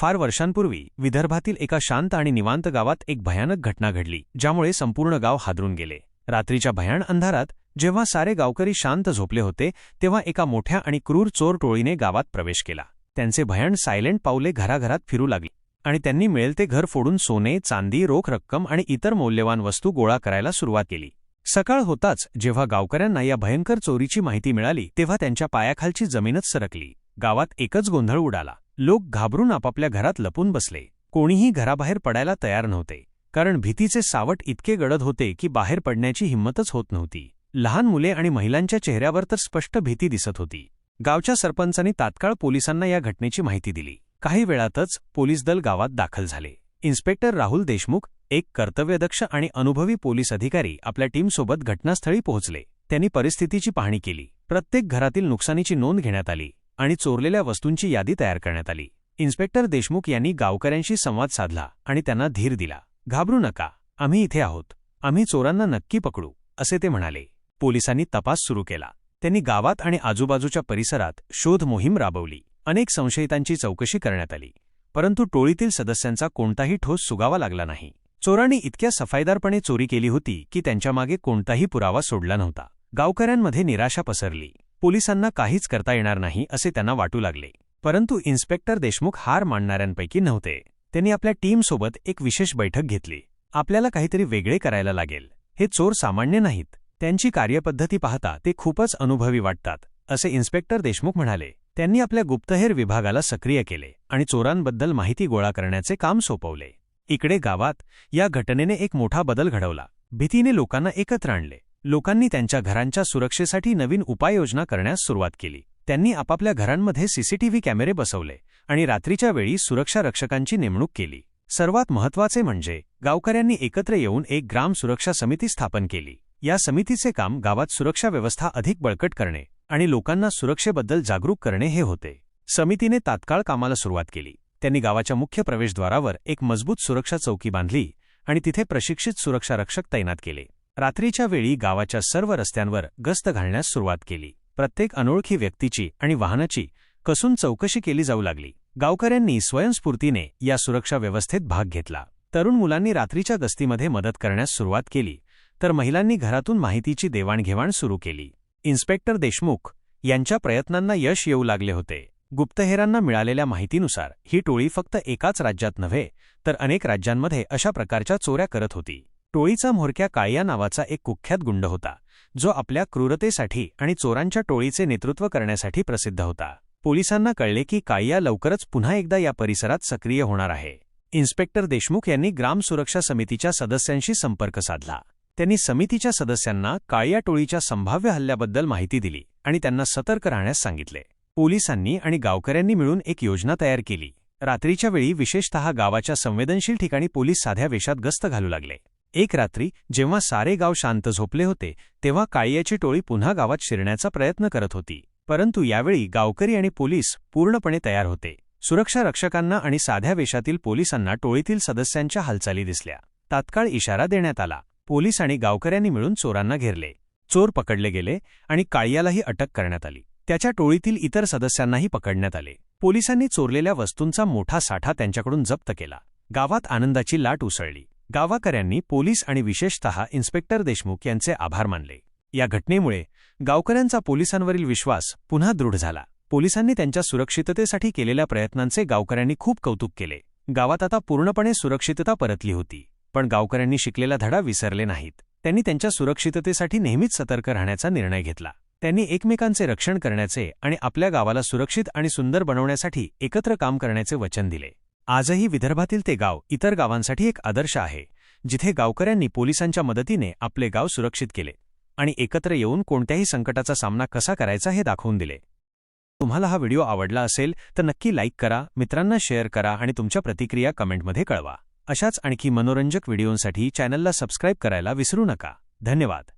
फार वर्षांपूर्वी विदर्भातील एका शांत आणि निवांत गावात एक भयानक घटना घडली ज्यामुळे संपूर्ण गाव हादरून गेले. रात्रीच्या भयान अंधारात जेव्हा सारे गावकरी शांत झोपले होते तेव्हा एका मोठ्या आणि क्रूर चोर टोळीने गावात प्रवेश केला. त्यांचे भयान सायलेंट पावले घराघरात फिरू लागली आणि त्यांनी मिळेल ते घर फोडून सोने चांदी रोख रक्कम आणि इतर मौल्यवान वस्तू गोळा करायला सुरुवात केली. सकाळ होताच जेव्हा गावकऱ्यांना या भयंकर चोरीची माहिती मिळाली तेव्हा त्यांच्या पायाखालची जमीनच सरकली. गावात एकच गोंधळ उडाला. लोक घाबरून आपापल्या घरात लपून बसले. कोणीही घराबाहेर पडायला तयार नव्हते. कारण भीतीचे सावट इतके गडद होते की बाहेर पडण्याची हिंमतच होत नव्हती. लहान मुले आणि महिलांच्या चेहऱ्यावर तर स्पष्ट भीती दिसत होती. गावच्या सरपंचांनी तात्काळ पोलिसांना या घटनेची माहिती दिली. काही वेळातच पोलीस दल गावात दाखल झाले. इन्स्पेक्टर राहुल देशमुख एक कर्तव्यदक्ष आणि अनुभवी पोलीस अधिकारी आपल्या टीमसोबत घटनास्थळी पोहोचले. त्यांनी परिस्थितीची पाहणी केली. प्रत्येक घरातील नुकसानीची नोंद घेण्यात आली. आणि चोरलेल्या वस्तूंची यादी तयार करण्यात आली. इन्स्पेक्टर देशमुख यांनी गावकऱ्यांशी संवाद साधला आणि त्यांना धीर दिला. घाबरू नका आम्ही इथे आहोत. आम्ही चोरांना नक्की पकडू असे ते म्हणाले. पोलिसांनी तपास सुरू केला. त्यांनी गावात आणि आजूबाजूच्या परिसरात शोध मोहीम राबवली. अनेक संशयितांची चौकशी करण्यात आली. परंतु टोळीतील सदस्यांचा कोणताही ठोस सुगावा लागला नाही. चोरांनी इतक्या सफाईदारपणे चोरी केली होती की त्यांच्यामागे कोणताही पुरावा सोडला नव्हता. गावकऱ्यांमध्ये निराशा पसरली. पोलिसांना काहीच करता येणार नाही असे त्यांना वाटू लागले. परंतु इन्स्पेक्टर देशमुख हार मानणाऱ्यांपैकी नव्हते. त्यांनी आपल्या टीमसोबत एक विशेष बैठक घेतली. आपल्याला काहीतरी वेगळे करायला लागेल. हे चोर सामान्य नाहीत. त्यांची कार्यपद्धती पाहता ते खूपच अनुभवी वाटतात असे इन्स्पेक्टर देशमुख म्हणाले. त्यांनी आपल्या गुप्तहेर विभागाला सक्रिय केले आणि चोरांबद्दल माहिती गोळा करण्याचे काम सोपवले. इकडे गावात या घटनेने एक मोठा बदल घडवला. भीतीने लोकांना एकत्र आणले. लोकांनी त्यांच्या घरांच्या सुरक्षेसाठी नवीन उपाययोजना करण्यास सुरुवात केली. त्यांनी आपापल्या घरांमध्ये सीसीटीव्ही कॅमेरे बसवले आणि रात्रीच्या वेळी सुरक्षा रक्षकांची नेमणूक केली. सर्वात महत्त्वाचे म्हणजे गावकऱ्यांनी एकत्र येऊन एक ग्राम सुरक्षा समिती स्थापन केली. या समितीचे काम गावात सुरक्षा व्यवस्था अधिक बळकट करणे आणि लोकांना सुरक्षेबद्दल जागरूक करणे हे होते. समितीने तात्काळ कामाला सुरुवात केली. त्यांनी गावाच्या मुख्य प्रवेशद्वारावर एक मजबूत सुरक्षा चौकी बांधली आणि तिथे प्रशिक्षित सुरक्षा रक्षक तैनात केले. रात्रीच्या वेळी गावाच्या सर्व रस्त्यांवर गस्त घालण्यास सुरुवात केली. प्रत्येक अनोळखी व्यक्तीची आणि वाहनाची कसून चौकशी केली जाऊ लागली. गावकऱ्यांनी स्वयंस्फूर्तीने या सुरक्षा व्यवस्थेत भाग घेतला. तरुण मुलांनी रात्रीच्या गस्तीमध्ये मदत करण्यास सुरुवात केली तर महिलांनी घरातून माहितीची देवाणघेवाण सुरू केली. इन्स्पेक्टर देशमुख यांच्या प्रयत्नांना यश येऊ लागले होते. गुप्तहेरांना मिळालेल्या माहितीनुसार ही टोळी फक्त एकाच राज्यात नव्हे तर अनेक राज्यांमध्ये अशा प्रकारच्या चोऱ्या करत होती. टोळीचा म्होरक्या काळिया नावाचा एक कुख्यात गुंड होता जो आपल्या क्रूरतेसाठी आणि चोरांच्या टोळीचे नेतृत्व करण्यासाठी प्रसिद्ध होता. पोलिसांना कळले की काळिया लवकरच पुन्हा एकदा या परिसरात सक्रिय होणार आहे. इन्स्पेक्टर देशमुख यांनी ग्राम सुरक्षा समितीच्या सदस्यांशी संपर्क साधला. त्यांनी समितीच्या सदस्यांना काळ्या टोळीच्या संभाव्य हल्ल्याबद्दल माहिती दिली आणि त्यांना सतर्क राहण्यास सांगितले. पोलिसांनी आणि गावकऱ्यांनी मिळून एक योजना तयार केली. रात्रीच्या वेळी विशेषतः गावाच्या संवेदनशील ठिकाणी पोलीस साध्या वेशात गस्त घालू लागले. एक रात्री जेव्हा सारे गाव शांत झोपले होते तेव्हा काळियाची टोळी पुन्हा गावात शिरण्याचा प्रयत्न करत होती. परंतु यावेळी गावकरी आणि पोलीस पूर्णपणे तयार होते. सुरक्षा रक्षकांना आणि साध्या वेशातील पोलिसांना टोळीतील सदस्यांच्या हालचाली दिसल्या. तात्काळ इशारा देण्यात आला. पोलीस आणि गावकऱ्यांनी मिळून चोरांना घेरले. चोर पकडले गेले आणि काळियालाही अटक करण्यात आली. त्याच्या टोळीतील इतर सदस्यांनाही पकडण्यात आले. पोलिसांनी चोरलेल्या वस्तूंचा मोठा साठा त्यांच्याकडून जप्त केला. गावात आनंदाची लाट उसळली. गावाकऱ्यांनी पोलीस आणि विशेषतः इन्स्पेक्टर देशमुख यांचे आभार मानले. या घटनेमुळे गावकऱ्यांचा पोलिसांवरील विश्वास पुन्हा दृढ झाला. पोलिसांनी त्यांच्या सुरक्षिततेसाठी केलेल्या प्रयत्नांचे गावकऱ्यांनी खूप कौतुक केले. गावात आता पूर्णपणे सुरक्षितता परतली होती पण गावकऱ्यांनी शिकलेला धडा विसरले नाहीत. त्यांनी त्यांच्या सुरक्षिततेसाठी नेहमीच सतर्क राहण्याचा निर्णय घेतला. त्यांनी एकमेकांचे रक्षण करण्याचे आणि आपल्या गावाला सुरक्षित आणि सुंदर बनवण्यासाठी एकत्र काम करण्याचे वचन दिले. आजही विदर्भातील ते गाव इतर गावांसाठी एक आदर्श आहे जिथे गावकऱ्यांनी पोलिसांच्या मदतीने आपले गाव सुरक्षित केले आणि एकत्र येऊन कोणत्याही संकटाचा सामना कसा करायचा हे दाखवून दिले. तुम्हाला हा व्हिडिओ आवडला असेल तर नक्की लाईक करा मित्रांना शेअर करा आणि तुमच्या प्रतिक्रिया कमेंटमध्ये कळवा. अशाच आणखी मनोरंजक व्हिडिओंसाठी चॅनलला सबस्क्राईब करायला विसरू नका. धन्यवाद.